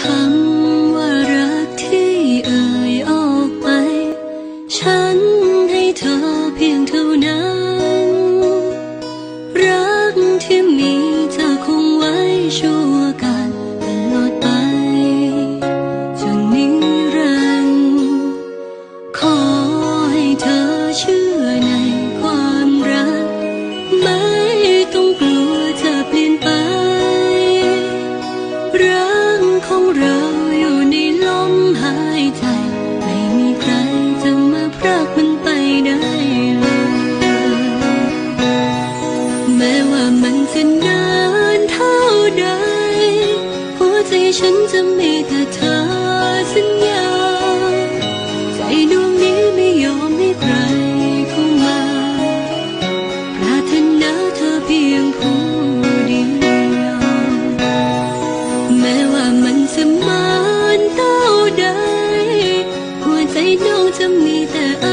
ค ถ้ามันจะนานเท่าใด หัวใจฉันจะมีแต่เธอสัญญา ใจดวงนี้ไม่ยอมให้ใครเข้ามา ปรารถนาเธอเพียงผู้เดียว แม้ว่ามันจะมานเท่าใด หัวใจน้องจะมีแต่